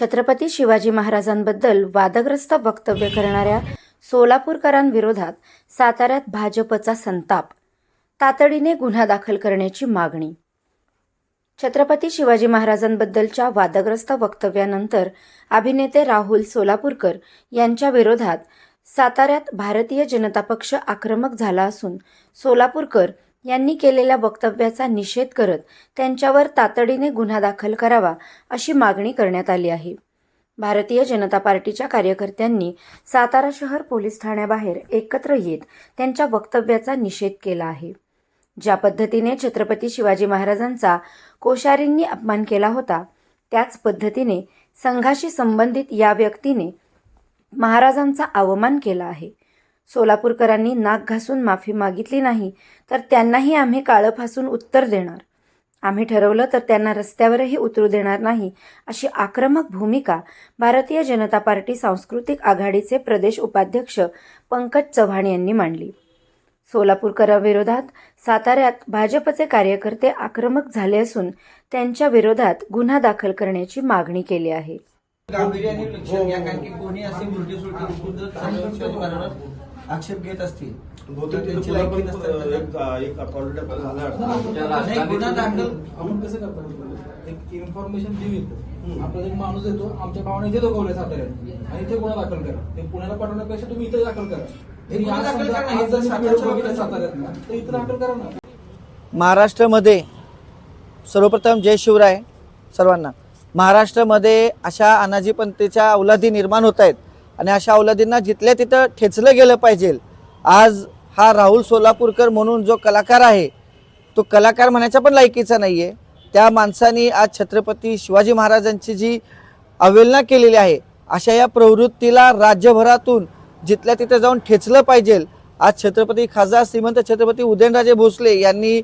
छत्रपती शिवाजी महाराजांबद्दल वादग्रस्त वक्तव्य करणाऱ्या सोलापूरकरांविरोधात साताऱ्यात भाजपचा संताप तातडीने गुन्हा दाखल करण्याची मागणी. छत्रपती शिवाजी महाराजांबद्दलच्या वादग्रस्त वक्तव्यानंतर अभिनेते राहुल सोलापूरकर यांच्या विरोधात साताऱ्यात भारतीय जनता पक्ष आक्रमक झाला असून सोलापूरकर यांनी केलेल्या वक्तव्याचा निषेध करत त्यांच्यावर तातडीने गुन्हा दाखल करावा अशी मागणी करण्यात आली आहे. भारतीय जनता पार्टीच्या कार्यकर्त्यांनी सातारा शहर पोलीस ठाण्याबाहेर एकत्र येत त्यांच्या वक्तव्याचा निषेध केला आहे. ज्या पद्धतीने छत्रपती शिवाजी महाराजांचा कोश्यारींनी अपमान केला होता त्याच पद्धतीने संघाशी संबंधित या व्यक्तीने महाराजांचा अवमान केला आहे. सोलापूरकरांनी नाक घासून माफी मागितली नाही तर त्यांनाही आम्ही काळं फासून उत्तर देणार. आम्ही ठरवलं तर त्यांना रस्त्यावरही उतरू देणार नाही अशी आक्रमक भूमिका भारतीय जनता पार्टी सांस्कृतिक आघाडीचे प्रदेश उपाध्यक्ष पंकज चव्हाण यांनी मांडली. सोलापूरकरांविरोधात साताऱ्यात भाजपचे कार्यकर्ते आक्रमक झाले असून त्यांच्या विरोधात गुन्हा दाखल करण्याची मागणी केली आहे. आक्षेप घेत असतील. त्यांची लायकी नसतात तर- एक अकॉर्डिंग झाला नाही गुन्हा दाखल आपण कसं करतो एक इन्फॉर्मेशन देऊ येतो आपला एक माणूस येतो आमच्या भावाने इथे दोघवले साताऱ्यात. आणि इथे गुन्हा दाखल करा. ते पुण्याला पाठवण्यापेक्षा तुम्ही इथे दाखल करा. हे गुन्हा आज दाखल समजा- करा, हे आज जर मी साताऱ्याच्या व्हिडिओ बघितला लोकांना साताऱ्यातला तर इथे दाखल करा ना. महाराष्ट्रामध्ये सर्वप्रथम जय शिवराय सर्वांना. महाराष्ट्रामध्ये अशा अनाजीपंथीच्या अवलादी निर्माण होत आहेत. आणि अशा अवलादींना जिथल्या तिथं ठेचलं गेलं पाहिजे. आज हा राहुल सोलापूरकर म्हणून जो कलाकार आहे तो कलाकार म्हणायचा पण लायकीचा नाही आहे त्या माणसाने आज छत्रपती शिवाजी महाराजांची जी अवहेलना केलेली आहे अशा या प्रवृत्तीला राज्यभरातून जिथल्या तिथं जाऊन ठेचलं पाहिजे. आज छत्रपती खासदार श्रीमंत छत्रपती उदयनराजे भोसले यांनी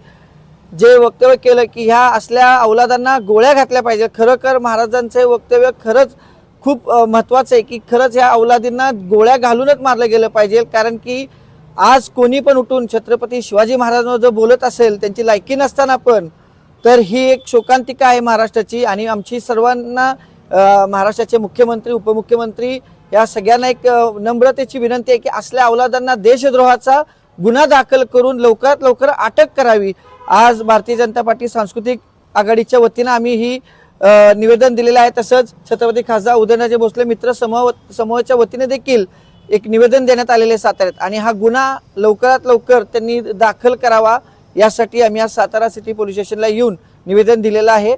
जे वक्तव्य केलं की ह्या असल्या अवलादांना गोळ्या घातल्या पाहिजे. खरोखर महाराजांचे वक्तव्य खरंच खूप महत्त्वाचं आहे की खरंच ह्या अवलादींना गोळ्या घालूनच मारलं गेलं पाहिजे. कारण की आज कोणी पण उठून छत्रपती शिवाजी महाराजांवर जर बोलत असेल त्यांची लायकी नसताना पण तर ही एक शोकांतिका आहे महाराष्ट्राची. आणि आमची सर्वांना महाराष्ट्राचे मुख्यमंत्री उपमुख्यमंत्री या सगळ्यांना एक नम्रतेची विनंती आहे की असल्या अवलादांना देशद्रोहाचा गुन्हा दाखल करून लवकरात लवकर अटक करावी. आज भारतीय जनता पार्टी सांस्कृतिक आघाडीच्या वतीनं आम्ही ही निवेदन दिलेलं आहे. तसंच छत्रपती खासदार उदयनराजे भोसले मित्र समूह समूहाच्या वतीने देखील एक निवेदन देण्यात आलेले साताऱ्यात. आणि हा गुन्हा लवकरात लवकर त्यांनी दाखल करावा यासाठी आम्ही आज सातारा सिटी पोलीस स्टेशनला येऊन निवेदन दिलेलं आहे.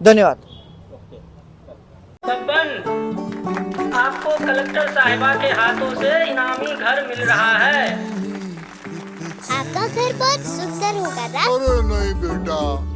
धन्यवाद. आपको कलेक्टर साहिबा के हाथों से इनामी घर मिल रहा है। आपका घर बहुत सुंदर होगा ना? अरे नहीं बेटा।